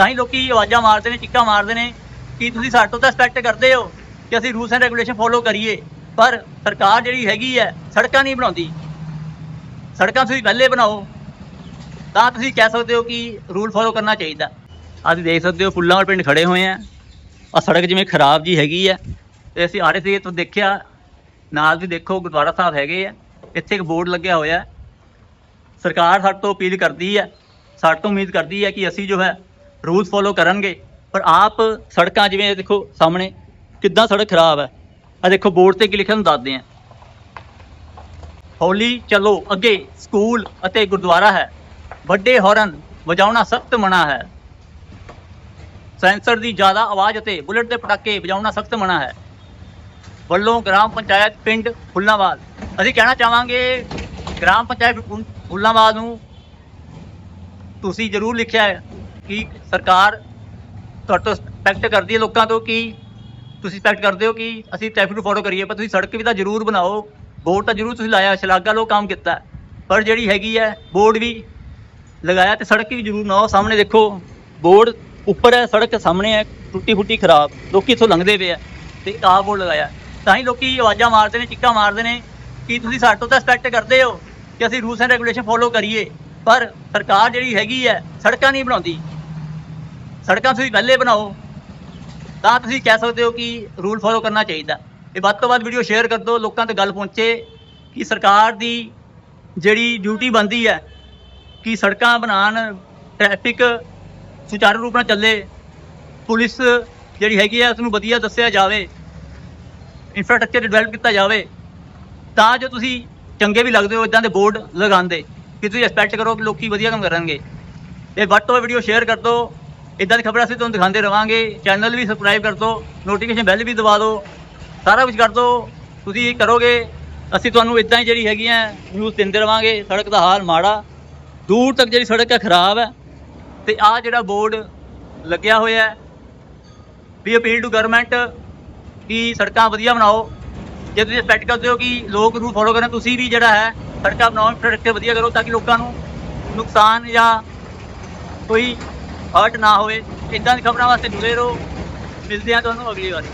ਤਾਂ ਹੀ ਲੋਕੀ ਆਵਾਜ਼ਾਂ ਮਾਰਦੇ ਨੇ, ਚਿੱਕਾ ਮਾਰਦੇ ਨੇ ਕਿ ਤੁਸੀਂ ਸਾਡੇ ਤੋਂ ਤਾਂ ਐਕਸਪੈਕਟ ਕਰਦੇ ਹੋ ਕਿ ਅਸੀਂ ਰੂਲਸ ਐਂਡ ਰੈਗੂਲੇਸ਼ਨ ਫੋਲੋ ਕਰੀਏ। ਪਰ ਸਰਕਾਰ ਜਿਹੜੀ ਹੈਗੀ ਹੈ, ਸੜਕਾਂ ਨਹੀਂ ਬਣਾਉਂਦੀ। ਸੜਕਾਂ ਤੁਸੀਂ ਪਹਿਲੇ ਬਣਾਓ, ਤਾਂ ਤੁਸੀਂ ਕਹਿ ਸਕਦੇ ਹੋ ਕਿ ਰੂਲ ਫੋਲੋ ਕਰਨਾ ਚਾਹੀਦਾ। ਅਸੀਂ ਦੇਖ ਸਕਦੇ ਹੋ, ਫੁੱਲਾਂ ਫੁੱਲਾਂਵਾਲ ਪਿੰਡ ਖੜੇ ਹੋਏ ਆ। ਆ ਸੜਕ ਜਿਵੇਂ ਖਰਾਬ ਜੀ ਹੈਗੀ ਆ, ਤੇ ਅਸੀਂ ਆ ਰਹੇ ਸੀ ਤੋਂ ਦੇਖਿਆ, ਨਾਲ ਵੀ ਦੇਖੋ ਗੁਰਦੁਆਰਾ ਸਾਹਿਬ ਹੈਗੇ ਆ। ਇੱਥੇ ਇੱਕ ਬੋਰਡ ਲੱਗਿਆ ਹੋਇਆ। ਸਰਕਾਰ ਸਾਡੇ ਤੋਂ ਅਪੀਲ ਕਰਦੀ ਹੈ ਸਾਡੇ ਤੋਂ ਉਮੀਦ ਕਰਦੀ ਹੈ ਕਿ ਅਸੀਂ ਜੋ ਹੈ ਰੂਲਸ ਫੋਲੋ ਕਰਨਗੇ। ਪਰ ਆਪ ਸੜਕਾਂ ਜਿਵੇਂ ਦੇਖੋ ਸਾਹਮਣੇ, ਕਿੱਦਾਂ ਸੜਕ ਖਰਾਬ ਹੈ। ਆ ਦੇਖੋ ਬੋਰਡ ਤੇ ਕੀ ਲਿਖਿਆ ਨੂੰ ਦੱਸਦੇ ਆ ਹੌਲੀ ਚਲੋ ਅੱਗੇ, ਸਕੂਲ ਅਤੇ ਗੁਰਦੁਆਰਾ ਹੈ। ਵੱਡੇ ਹਾਰਨ ਵਜਾਉਣਾ ਸਖਤ ਮਨਾ ਹੈ। ਸੈਂਸਰ ਦੀ ਜ਼ਿਆਦਾ ਆਵਾਜ਼ ਅਤੇ ਬੁਲਟ ਦੇ ਪਟਾਕੇ ਵਜਾਉਣਾ ਸਖਤ ਮਨਾ ਹੈ। ਵੱਲੋਂ ਗ੍ਰਾਮ ਪੰਚਾਇਤ ਪਿੰਡ ਫੁੱਲਾਂਵਾਲ। ਅਸੀਂ ਕਹਿਣਾ ਚਾਹਾਂਗੇ, ਗ੍ਰਾਮ ਪੰਚਾਇਤ ਫੁ- ਫੁੱਲਾਂਵਾਲ ਨੂੰ ਤੁਸੀਂ ਜ਼ਰੂਰ ਲਿਖਿਆ ਹੈ। ਕਿ ਸਰਕਾਰ ਤੁਹਾਡੇ ਤੋਂ ਐਕਸਪੈਕਟ ਕਰਦੀ ਹੈ ਲੋਕਾਂ ਤੋਂ ਕਿ ਤੁਸੀਂ ਐਕਸਪੈਕਟ ਕਰਦੇ ਹੋ ਕਿ ਅਸੀਂ ਟ੍ਰੈਫਿਕ ਨੂੰ ਫੋਲੋ ਕਰੀਏ, ਪਰ ਤੁਸੀਂ ਸੜਕ ਵੀ ਤਾਂ ਜ਼ਰੂਰ ਬਣਾਓ। ਬੋਰਡ ਤਾਂ ਜ਼ਰੂਰ ਤੁਸੀਂ ਲਾਇਆ, ਸ਼ਲਾਘਾ ਲੋ ਕੰਮ ਕੀਤਾ। ਪਰ ਜਿਹੜੀ ਹੈਗੀ ਹੈ, ਬੋਰਡ ਵੀ ਲਗਾਇਆ ਤੇ ਸੜਕ ਵੀ ਜ਼ਰੂਰ ਬਣਾਓ। ਸਾਹਮਣੇ ਦੇਖੋ, ਬੋਰਡ ਉੱਪਰ ਹੈ, ਸੜਕ ਸਾਹਮਣੇ ਹੈ, ਟੁੱਟੀ ਫੁੱਟੀ ਖਰਾਬ। ਲੋਕੀ ਇੱਥੋਂ ਲੰਘਦੇ ਪਏ ਆ ਤੇ ਆਹ ਬੋਰਡ ਲਗਾਇਆ। ਤਾਂ ਹੀ ਲੋਕੀ ਆਵਾਜ਼ਾਂ ਮਾਰਦੇ ਨੇ, ਚਿੱਕਾ ਮਾਰਦੇ ਨੇ ਕਿ ਤੁਸੀਂ ਸਾਡੇ ਤੋਂ ਤਾਂ ਐਕਸਪੈਕਟ ਕਰਦੇ ਹੋ ਕਿ ਅਸੀਂ ਰੂਲਸ ਐਂਡ ਰੈਗੂਲੇਸ਼ਨ ਫੋਲੋ ਕਰੀਏ। ਪਰ ਸਰਕਾਰ ਜਿਹੜੀ ਹੈਗੀ ਹੈ, ਸੜਕਾਂ ਨਹੀਂ ਬਣਾਉਂਦੀ। ਸੜਕਾਂ ਤੁਸੀਂ ਪਹਿਲੇ ਬਣਾਓ, ਤਾਂ ਤੁਸੀਂ ਕਹਿ ਸਕਦੇ ਹੋ ਕਿ ਰੂਲ ਫੋਲੋ ਕਰਨਾ ਚਾਹੀਦਾ। ਇਹ ਵੱਧ ਤੋਂ ਵੱਧ ਵੀਡੀਓ ਸ਼ੇਅਰ ਕਰ ਦਿਓ, ਲੋਕਾਂ ਤੱਕ ਗੱਲ ਪਹੁੰਚੇ ਕਿ ਸਰਕਾਰ ਦੀ ਜਿਹੜੀ ਡਿਊਟੀ ਬਣਦੀ ਹੈ ਕਿ ਸੜਕਾਂ ਬਣਾਉਣ ਟ੍ਰੈਫਿਕ ਸੁਚਾਰੂ ਰੂਪ ਨਾਲ ਚੱਲੇ, ਪੁਲਿਸ ਜਿਹੜੀ ਹੈਗੀ ਹੈ ਉਸ ਨੂੰ ਵਧੀਆ ਦੱਸਿਆ ਜਾਵੇ ਇਨਫਰਾਸਟ੍ਰਕਚਰ ਡਿਵੈਲਪ ਕੀਤਾ ਜਾਵੇ, ਤਾਂ ਜੋ ਤੁਸੀਂ ਚੰਗੇ ਵੀ ਲੱਗਦੇ ਹੋ ਇਦਾਂ ਦੇ ਬੋਰਡ ਲਗਾਉਂਦੇ, ਕਿ ਤੁਸੀਂ ਐਕਸਪੈਕਟ ਕਰੋ ਕਿ ਲੋਕੀ ਵਧੀਆ ਕੰਮ ਕਰਨਗੇ। ਇਹ ਵੱਧ ਤੋਂ ਵੱਧ ਵੀਡੀਓ ਸ਼ੇਅਰ ਕਰ ਦਿਓ ਇਦਾਂ ਦੀ ਖਬਰਾਂ ਅਸੀਂ ਤੁਹਾਨੂੰ ਦਿਖਾਉਂਦੇ ਰਵਾਂਗੇ। ਚੈਨਲ ਵੀ ਸਬਸਕ੍ਰਾਈਬ ਕਰ ਦਿਓ ਨੋਟੀਫਿਕੇਸ਼ਨ ਬੈਲ ਵੀ ਦਬਾ ਦਿਓ, ਸਾਰਾ ਕੁਝ ਕਰ ਦਿਓ। ਤੁਸੀਂ ਇਹ ਕਰੋਗੇ, ਅਸੀਂ ਤੁਹਾਨੂੰ ਇਦਾਂ ਹੀ ਜਿਹੜੀ ਹੈਗੀਆਂ ਨਿਊਜ਼ ਦਿੰਦੇ ਰਵਾਂਗੇ। ਸੜਕ ਦਾ ਹਾਲ ਮਾੜਾ, ਦੂਰ ਤੱਕ ਜਿਹੜੀ ਸੜਕ ਹੈ ਖਰਾਬ ਹੈ ਤੇ ਆ ਜਿਹੜਾ ਬੋਰਡ ਲੱਗਿਆ ਹੋਇਆ ਹੈ, ਵੀ ਅਪੀਲ ਟੂ ਗਵਰਨਮੈਂਟ ਕਿ ਸੜਕਾਂ ਵਧੀਆ ਬਣਾਓ। ਜੇ ਤੁਸੀਂ ਐਕਸਪੈਕਟ ਕਰਦੇ ਹੋ ਕਿ ਲੋਕ ਨੂੰ ਫੋਲੋ ਕਰਨ, ਤੁਸੀਂ ਵੀ ਜਿਹੜਾ ਹੈ ਸੜਕਾਂ ਬਣਾਓ ਇੰਫਰਾਸਟ੍ਰਕਚਰ ਵਧੀਆ ਕਰੋ ਤਾਂ ਕਿ ਲੋਕਾਂ ਨੂੰ ਨੁਕਸਾਨ ਜਾਂ ਕੋਈ ਹਰਟ ਨਾ ਹੋਵੇ ਇਦਾਂ ਦੀ ਖਬਰਾਂ ਵਾਸਤੇ ਜੁੜੇ ਰਹੋ। ਮਿਲਦੇ ਹਾਂ ਤੁਹਾਨੂੰ ਅਗਲੀ ਵਾਰੀ।